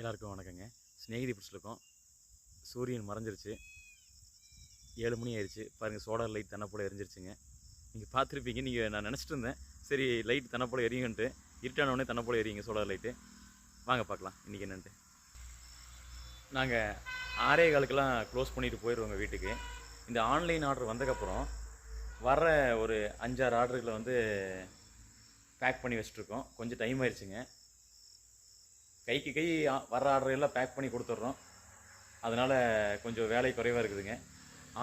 எல்லாருக்கும் வணக்கங்க. ஸ்நேகிதி பிடிச்சிருக்கோம். சூரியன் மறைஞ்சிருச்சு. ஏழு மணி ஆயிடுச்சு பாருங்கள் சோலார் லைட் தன்னப்போல எரிஞ்சிருச்சுங்க. நீங்கள் பார்த்துருப்பீங்க. நீங்கள் நான் நினச்சிட்டு இருந்தேன். சரி லைட் தன்னப்போல எரியுங்கன்ட்டு இருட்டான உடனே தன்னப்போல எரியுங்க சோலார் லைட்டு. வாங்க பார்க்கலாம். இன்றைக்கி என்னன்ட்டு. நாங்கள் ஆறே காலுக்கெல்லாம் க்ளோஸ் பண்ணிட்டு போயிடுவோங்க வீட்டுக்கு. இந்த ஆன்லைன் ஆர்டர் வந்ததுக்கப்புறம் வர்ற ஒரு அஞ்சாறு ஆர்டர்களை வந்து பேக் பண்ணி வச்சுட்ருக்கோம் கொஞ்சம் டைம் ஆயிடுச்சுங்க கைக்கு கை வர ஆர்டர் எல்லாம் பேக் பண்ணி கொடுத்துட்றோம். அதனால் கொஞ்சம் வேலை குறைவாக இருக்குதுங்க.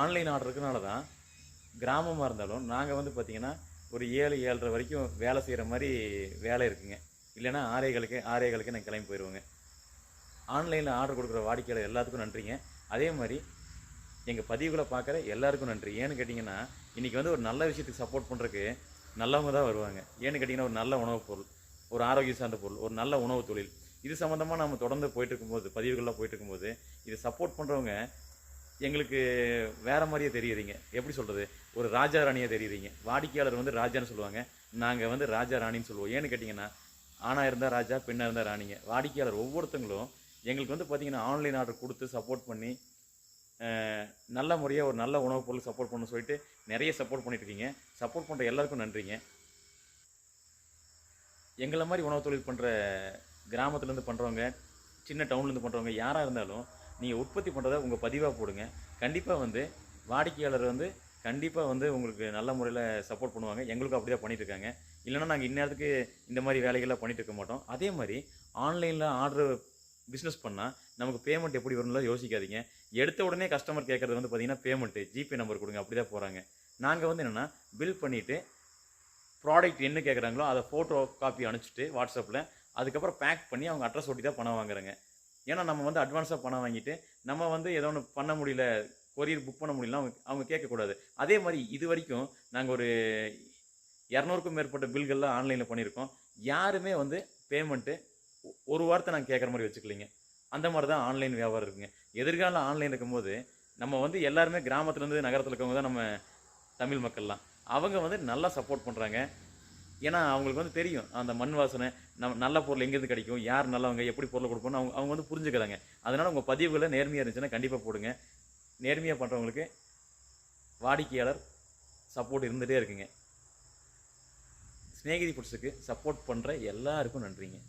ஆன்லைன் ஆர்டர் இருக்கனால தான் கிராமமாக இருந்தாலும் நாங்கள் வந்து பார்த்திங்கன்னா ஒரு ஏழு ஏழரை வரைக்கும் வேலை செய்கிற மாதிரி வேலை இருக்குங்க. இல்லைன்னா ஆரேகளுக்கு ஆரேகளுக்கு நாங்கள் கிளம்பி போயிடுவோங்க ஆன்லைனில் ஆர்டர் கொடுக்குற வாடிக்கையாளர் எல்லாத்துக்கும் நன்றிங்க. அதே மாதிரி எங்கள் பதிவுகளை பார்க்குற எல்லாருக்கும் நன்றி. ஏன்னு கேட்டிங்கன்னா இன்றைக்கி வந்து ஒரு நல்ல விஷயத்துக்கு சப்போர்ட் பண்ணுறதுக்கு நல்லவங்க தான் வருவாங்க. ஏன்னு கேட்டிங்கன்னா ஒரு நல்ல உணவுப் பொருள் ஒரு ஆரோக்கிய சார்ந்த பொருள் ஒரு நல்ல உணவு தொழில். இது சம்மந்தமாக நம்ம தொடர்ந்து போயிட்டு இருக்கும்போது பதிவுகள்லாம் போயிட்டு இருக்கும்போது இது சப்போர்ட் பண்ணுறவங்க எங்களுக்கு வேற மாதிரியே தெரியுறீங்க. எப்படி சொல்கிறது ஒரு ராஜா ராணியாக தெரியுறீங்க. வாடிக்கையாளர் வந்து ராஜான்னு சொல்லுவாங்க. நாங்கள் வந்து ராஜா ராணின்னு சொல்லுவோம். ஏன்னு கேட்டிங்கன்னா ஆணாக இருந்தால் ராஜா பெண்ணாக இருந்தால் ராணிங்க. வாடிக்கையாளர் ஒவ்வொருத்தங்களும் எங்களுக்கு வந்து பார்த்திங்கன்னா ஆன்லைன் ஆர்டர் கொடுத்து சப்போர்ட் பண்ணி நல்ல முறையாக ஒரு நல்ல உணவுப் பொருள் சப்போர்ட் பண்ண சொல்லிட்டு நிறைய சப்போர்ட் பண்ணிட்டுருக்கீங்க. சப்போர்ட் பண்ணுற எல்லாருக்கும் நன்றிங்க. எங்களை மாதிரி உணவு தொழில் பண்ணுற கிராமத்துலேருந்து பண்ணுறவங்க சின்ன டவுன்லேருந்து பண்ணுறவங்க யாராக இருந்தாலும் நீங்கள் உற்பத்தி பண்ணுறத உங்கள் பதிவாக போடுங்க. கண்டிப்பாக வந்து வாடிக்கையாளர் வந்து கண்டிப்பாக வந்து உங்களுக்கு நல்ல முறையில் சப்போர்ட் பண்ணுவாங்க. எங்களுக்கும் அப்படி தான் பண்ணிகிட்ருக்காங்க இல்லைனா இல்லைன்னா நாங்கள் இந்நேரத்துக்கு இந்த மாதிரி வேலைகள்லாம் பண்ணிகிட்டு இருக்க மாட்டோம். அதே மாதிரி ஆன்லைனில் ஆர்டர் பிஸ்னஸ் பண்ணால் நமக்கு பேமெண்ட் எப்படி வரும்ல யோசிக்காதீங்க. எடுத்த உடனே கஸ்டமர் கேட்குறது வந்து பார்த்தீங்கன்னா பேமெண்ட்டு ஜிபே நம்பர் கொடுங்க அப்படி தான் போகிறாங்க நாங்கள் வந்து என்னென்னா பில் பண்ணிவிட்டு ப்ராடக்ட் என்ன கேட்குறாங்களோ அதை ஃபோட்டோ காப்பி அனுப்பிச்சிட்டு வாட்ஸ்அப்பில் அதுக்கப்புறம் பேக் பண்ணி அவங்க அட்ரஸ் ஒட்டி தான் பணம் வாங்குறாங்க. ஏன்னா நம்ம வந்து அட்வான்ஸாக பணம் வாங்கிட்டு நம்ம வந்து ஏதோ ஒன்று பண்ண முடியல கொரியர் புக் பண்ண முடியல அவங்க அவங்க கேட்கக்கூடாது. அதே மாதிரி இது வரைக்கும் நாங்கள் ஒரு இரநூறுக்கும் மேற்பட்ட பில்கள்லாம் ஆன்லைனில் பண்ணியிருக்கோம். யாருமே வந்து பேமெண்ட்டு ஒரு வாரத்தை நாங்கள் கேட்குற மாதிரி வச்சுக்கலிங்க. அந்த மாதிரி தான் ஆன்லைன் வியாபாரம் இருக்குங்க. எதிர்காலம் ஆன்லைன் இருக்கும்போது நம்ம வந்து எல்லாருமே கிராமத்துலேருந்து நகரத்தில் இருக்கவங்க தான் நம்ம தமிழ் மக்கள்லாம். அவங்க வந்து நல்லா சப்போர்ட் பண்ணுறாங்க ஏன்னா அவங்களுக்கு வந்து தெரியும் அந்த மண் வாசனை நம்ம நல்ல பொருள் எங்கேருந்து கிடைக்கும் யார் நல்லவங்க எப்படி பொருளை கொடுப்போம்னு அவங்க அவங்க வந்து புரிஞ்சுக்கிறாங்க. அதனால் உங்கள் பதிவுகளை நேர்மையாக இருந்துச்சுன்னா கண்டிப்பாக போடுங்க. நேர்மையாக பண்ணுறவங்களுக்கு வாடிக்கையாளர் சப்போர்ட் இருந்துகிட்டே இருக்குங்க. ஸ்நேகிதி புட்ஸுக்கு சப்போர்ட் பண்ணுற எல்லாருக்கும் நன்றிங்க.